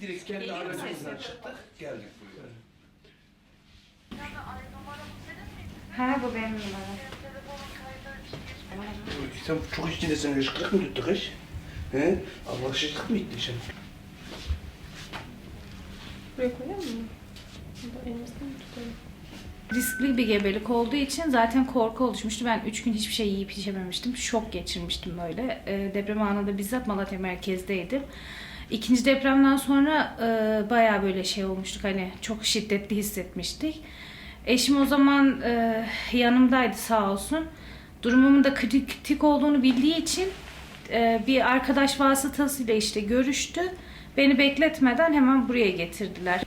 direkt kendi Geliyor aracımızdan sesi? çıktık geldik buraya. Ha bu benim numaram. Sen çok içindesin hışkırık mı tuttu kız? He? Allah şişlik mi gitti sen? Buraya koyar mısın? Elimizden mi tutalım? Riskli bir gebelik olduğu için zaten korku oluşmuştu. Ben 3 gün hiçbir şey yiyip içememiştim. Şok geçirmiştim böyle. E, deprem anında bizzat Malatya merkezdeydim. İkinci depremden sonra e, bayağı böyle şey olmuştuk. Hani çok şiddetli hissetmiştik. Eşim o zaman e, yanımdaydı sağ olsun. Durumumun da kritik olduğunu bildiği için e, bir arkadaş vasıtasıyla işte görüştü. Beni bekletmeden hemen buraya getirdiler.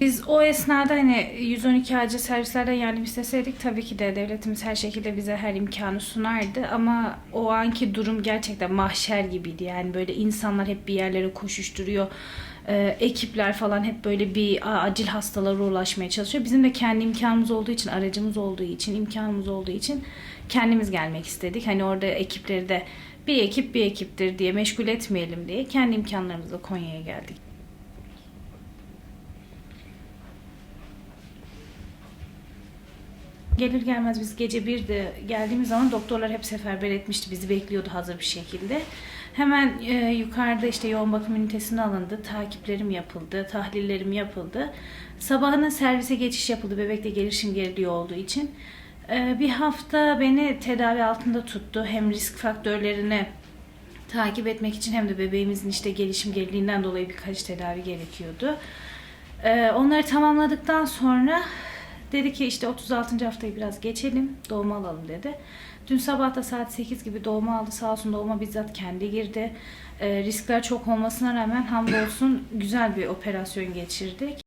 Biz o esnada hani 112 acil servislerden yardım isteseydik tabii ki de devletimiz her şekilde bize her imkanı sunardı ama o anki durum gerçekten mahşer gibiydi. Yani böyle insanlar hep bir yerlere koşuşturuyor. Ee, ekipler falan hep böyle bir acil hastalara ulaşmaya çalışıyor. Bizim de kendi imkanımız olduğu için, aracımız olduğu için, imkanımız olduğu için kendimiz gelmek istedik. Hani orada ekipleri de bir ekip bir ekiptir diye meşgul etmeyelim diye kendi imkanlarımızla Konya'ya geldik. Gelir gelmez biz gece bir de geldiğimiz zaman doktorlar hep seferber etmişti. Bizi bekliyordu hazır bir şekilde. Hemen e, yukarıda işte yoğun bakım ünitesine alındı. Takiplerim yapıldı, tahlillerim yapıldı. Sabahına servise geçiş yapıldı bebekte gelişim geriliği olduğu için. E, bir hafta beni tedavi altında tuttu. Hem risk faktörlerini takip etmek için hem de bebeğimizin işte gelişim geriliğinden dolayı birkaç tedavi gerekiyordu. Ee, onları tamamladıktan sonra dedi ki işte 36. haftayı biraz geçelim doğuma alalım dedi. Dün sabah da saat 8 gibi doğuma aldı sağ olsun doğuma bizzat kendi girdi. Ee, riskler çok olmasına rağmen hamdolsun güzel bir operasyon geçirdik.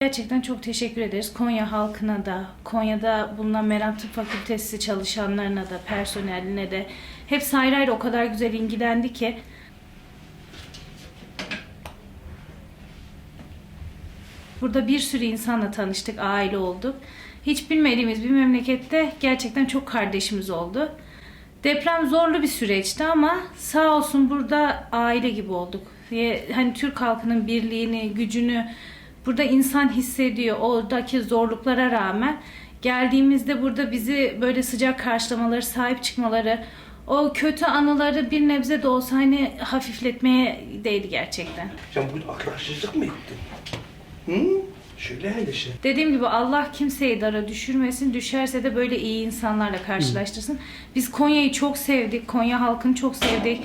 Gerçekten çok teşekkür ederiz. Konya halkına da, Konya'da bulunan Meram Tıp Fakültesi çalışanlarına da, personeline de hepsi ayrı ayrı o kadar güzel ilgilendi ki Burada bir sürü insanla tanıştık, aile olduk. Hiç bilmediğimiz bir memlekette gerçekten çok kardeşimiz oldu. Deprem zorlu bir süreçti ama sağ olsun burada aile gibi olduk. Hani Türk halkının birliğini, gücünü burada insan hissediyor. Oradaki zorluklara rağmen geldiğimizde burada bizi böyle sıcak karşılamaları, sahip çıkmaları, o kötü anıları bir nebze de olsa hani hafifletmeye değdi gerçekten. Sen bugün ahlaksızlık mı ettin? Hı? Şöyle hele şey. Dediğim gibi Allah kimseyi dara düşürmesin. Düşerse de böyle iyi insanlarla karşılaştırsın. Biz Konya'yı çok sevdik. Konya halkını çok sevdik.